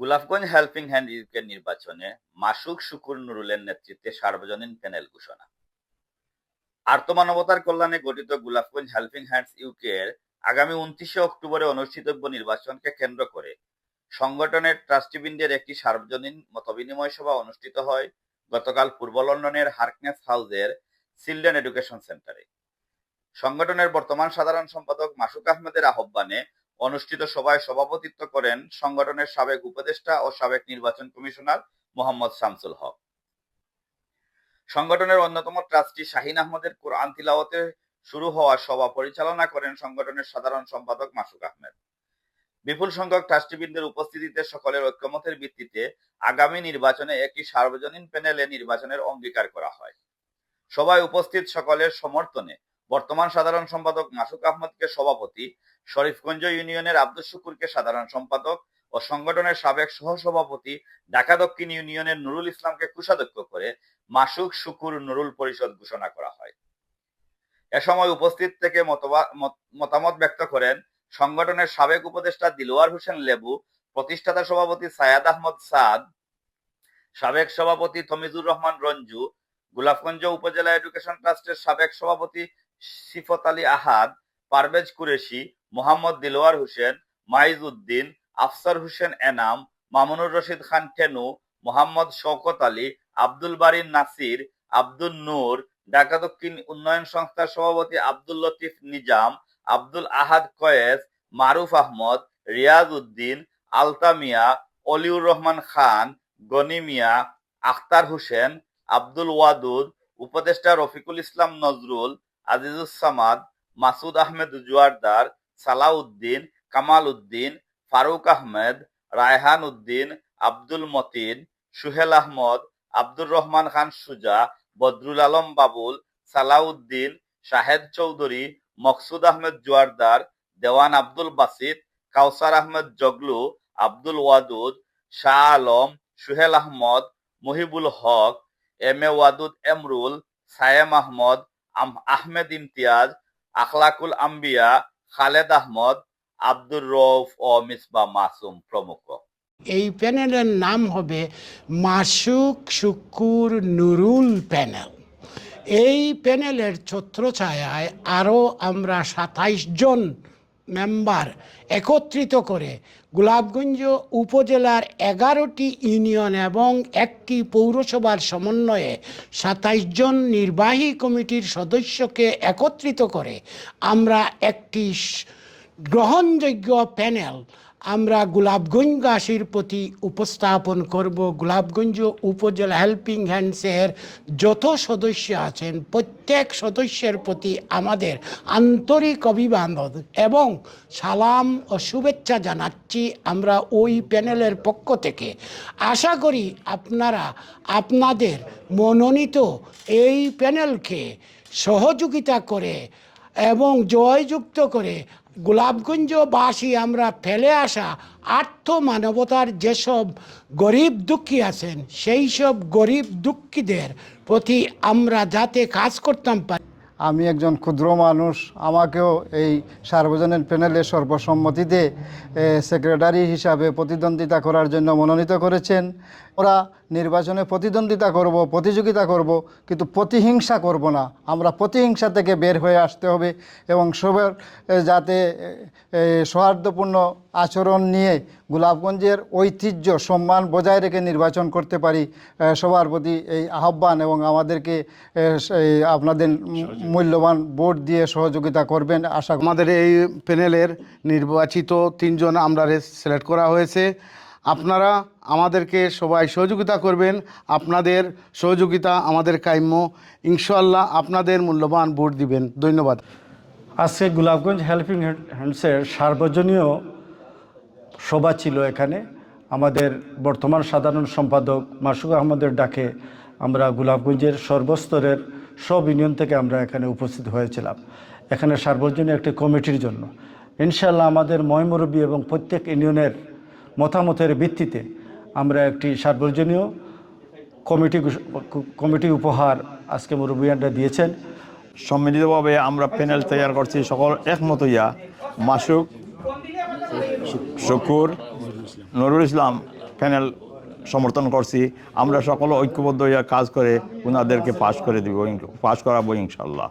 Golapganj helping hand ইউকের নির্বাচনে মাসুক শুকুর নুরুলের নেতৃত্বে সার্বজনীন প্যানেল ঘোষণা। আর্তমানবতার কল্যাণে গঠিত গোলাপগঞ্জ হেল্পিং হ্যান্ডস ইউকের আগামী উনত্রিশে অক্টোবরে অনুষ্ঠিতব্য নির্বাচনকে কেন্দ্র করে সংগঠনের ট্রাস্টিবৃন্দের একটি সার্বজনীন মতবিনিময় সভা অনুষ্ঠিত হয় গতকাল পূর্ব লন্ডনের হার্কনেস হাউসের চিলড্রেন এডুকেশন সেন্টারে। সংগঠনের বর্তমান সাধারণ সম্পাদক মাসুক আহমেদের আহ্বানে অনুষ্ঠিত সভায় সভাপতিত্ব করেন সংগঠনের সাবেক উপদেষ্টা ও সাবেক নির্বাচন কমিশনার মোহাম্মদ শামসুল হক। সংগঠনের অন্যতম ট্রাস্টি শাহিন আহমদের কোরআন তিলাওয়াতে শুরু হওয়া সভা পরিচালনা করেন সংগঠনের সাধারণ সম্পাদক মাসুক আহমেদ। বিপুল সংখ্যক ট্রাস্টিবৃন্দের উপস্থিতিতে সকলের ঐক্যমতের ভিত্তিতে আগামী নির্বাচনে একটি সার্বজনীন প্যানেলে নির্বাচনের অঙ্গীকার করা হয়। সভায় উপস্থিত সকলের সমর্থনে বর্তমান সাধারণ সম্পাদক মাসুক আহমদকে সভাপতি শরীফগঞ্জ ইউনিয়নের আব্দুল শুকুরকে সাধারণ সম্পাদক ও সংগঠনের সাবেক সহসভাপতি ঢাকা দক্ষিণ ইউনিয়নের নুরুল ইসলামকে কোষাধ্যক্ষ করে মাসুক শুকুর নুরুল পরিষদ ঘোষণা করা হয়। এ সময় উপস্থিত থেকে মতামত ব্যক্ত করেন সংগঠনের সাবেক উপদেষ্টা দিলওয়ার হোসেন লেবু, প্রতিষ্ঠাতা সভাপতি সায়াদ আহমদ সাদ, সাবেক সভাপতি তমিজুর রহমান রঞ্জু, গোলাপগঞ্জ উপজেলা এডুকেশন ট্রাস্টের সাবেক সভাপতি সিফত আলী আহাদ, পারভেজ কুরেশি মোহাম্মদ দিলওয়ার হোসেন মাইজ উদ্দিন আফসার হোসেন এনাম, মামুনুর রশিদ খান টেনু মোহাম্মদ শওকত আলী, আব্দুল বারিন নাসির, আব্দুল নূর, ঢাকা দক্ষিণ উন্নয়ন সংস্থার সভাপতি আব্দুল লতিফ নিজাম, আব্দুল আহাদ কয়েস, মারুফ আহমদ, রিয়াজ উদ্দিন, আলতা মিয়া, অলিউর রহমান খান, গনি মিয়া, আখতার হোসেন, আব্দুল ওয়াদুদ, উপদেষ্টা রফিকুল ইসলাম নজরুল, আজিজুস সামাদ, মাসুদ আহমেদ জুয়ারদার সালাউদ্দিন কামাল উদ্দিন ফারুক আহমেদ, রায়হান উদ্দিন, আব্দুল মতিন, সুহেল আহমদ, আব্দুর রহমান খান সুজা, বদরুল আলম বাবুল, সালাউদ্দিন, শাহেদ চৌধুরী, মকসুদ আহমেদ জুয়ারদার, দেওয়ান আব্দুল বাসিত কাউসার আহমেদ জগলু, আব্দুল ওয়াদুদ, শাহ আলম, সুহেল আহমদ, মহিবুল হক, এম এ ওয়াদুদ এমরুল, সায়েম আহমদ আহমেদ ইমতিয়াজ, আখলাকুল আম্বিয়া খালেদ আহমদ, আব্দুর রৌফ ও মিসবা মাসুম প্রমুখ। এই প্যানেলের নাম হবে মাসুক শুকুর নুরুল প্যানেল। এই প্যানেলের ছত্রছায়ায় আরও আমরা সাতাইশ জন মেম্বার একত্রিত করে গোলাপগঞ্জ উপজেলার এগারোটি ইউনিয়ন এবং একটি পৌরসভার সমন্বয়ে সাতাইশ জন নির্বাহী কমিটির সদস্যকে একত্রিত করে আমরা একটি গ্রহণযোগ্য প্যানেল আমরা গোলাপগঞ্জবাসীর প্রতি উপস্থাপন করব। গোলাপগঞ্জ উপজেলা হেল্পিং হ্যান্ডসের যত সদস্য আছেন, প্রত্যেক সদস্যের প্রতি আমাদের আন্তরিক অভিবাদন এবং সালাম ও শুভেচ্ছা জানাচ্ছি আমরা ওই প্যানেলের পক্ষ থেকে। আশা করি আপনারা, আপনাদের মনোনীত এই প্যানেলকে সহযোগিতা করে এবং জয়যুক্ত করে গোলাপগঞ্জবাসী আমরা ফেলে আসা আর্থ মানবতার যেসব গরিব দুঃখী আছেন, সেই সব গরিব দুঃখীদের প্রতি আমরা যাতে কাজ করতাম পারি। আমি একজন ক্ষুদ্র মানুষ, আমাকেও এই সার্বজনীন প্যানেলে সর্বসম্মতিতে সেক্রেটারি হিসাবে প্রতিদ্বন্দ্বিতা করার জন্য মনোনীত করেছেন। ওরা নির্বাচনে প্রতিদ্বন্দ্বিতা করব, প্রতিযোগিতা করব, কিন্তু প্রতিহিংসা করব না। আমরা প্রতিহিংসা থেকে বের হয়ে আসতে হবে এবং সবার যাতে সৌহার্দ্যপূর্ণ আচরণ নিয়ে গোলাপগঞ্জের ঐতিহ্য, সম্মান বজায় রেখে নির্বাচন করতে পারি সবার প্রতি এই আহ্বান এবং আমাদেরকে আপনাদের মূল্যবান ভোট দিয়ে সহযোগিতা করবেন আশা। আমাদের এই প্যানেলের নির্বাচিত তিনজন আমরা সিলেক্ট করা হয়েছে। আপনারা আমাদেরকে সবাই সহযোগিতা করবেন। আপনাদের সহযোগিতা আমাদের কাম্য। ইনশাল্লাহ আপনাদের মূল্যবান ভোট দিবেন। ধন্যবাদ। আজকে গোলাপগঞ্জ হেল্পিং হ্যান্ডসের সার্বজনীয় সভা ছিল এখানে। আমাদের বর্তমান সাধারণ সম্পাদক মাসুক আহমদের ডাকে আমরা গোলাপগঞ্জের সর্বস্তরের সব ইউনিয়ন থেকে আমরা এখানে উপস্থিত হয়েছিলাম। এখানে সার্বজনীয় একটি কমিটির জন্য। ইনশাল্লাহ আমাদের ময়মুরব্বী এবং প্রত্যেক ইউনিয়নের মতামতের ভিত্তিতে আমরা একটি সার্বজনীয় কমিটি কমিটি উপহার আজকে মুরব্বিয়ানরা দিয়েছেন। সম্মিলিতভাবে আমরা প্যানেল তৈরি করছি, সকল একমত হইয়া মাসুক শুকুর, নুরুল ইসলাম প্যানেল সমর্থন করছি। আমরা সকল ঐক্যবদ্ধ হইয়া কাজ করে ওনাদেরকে পাশ করে দিব পাশ করাবো, ইনশাল্লাহ।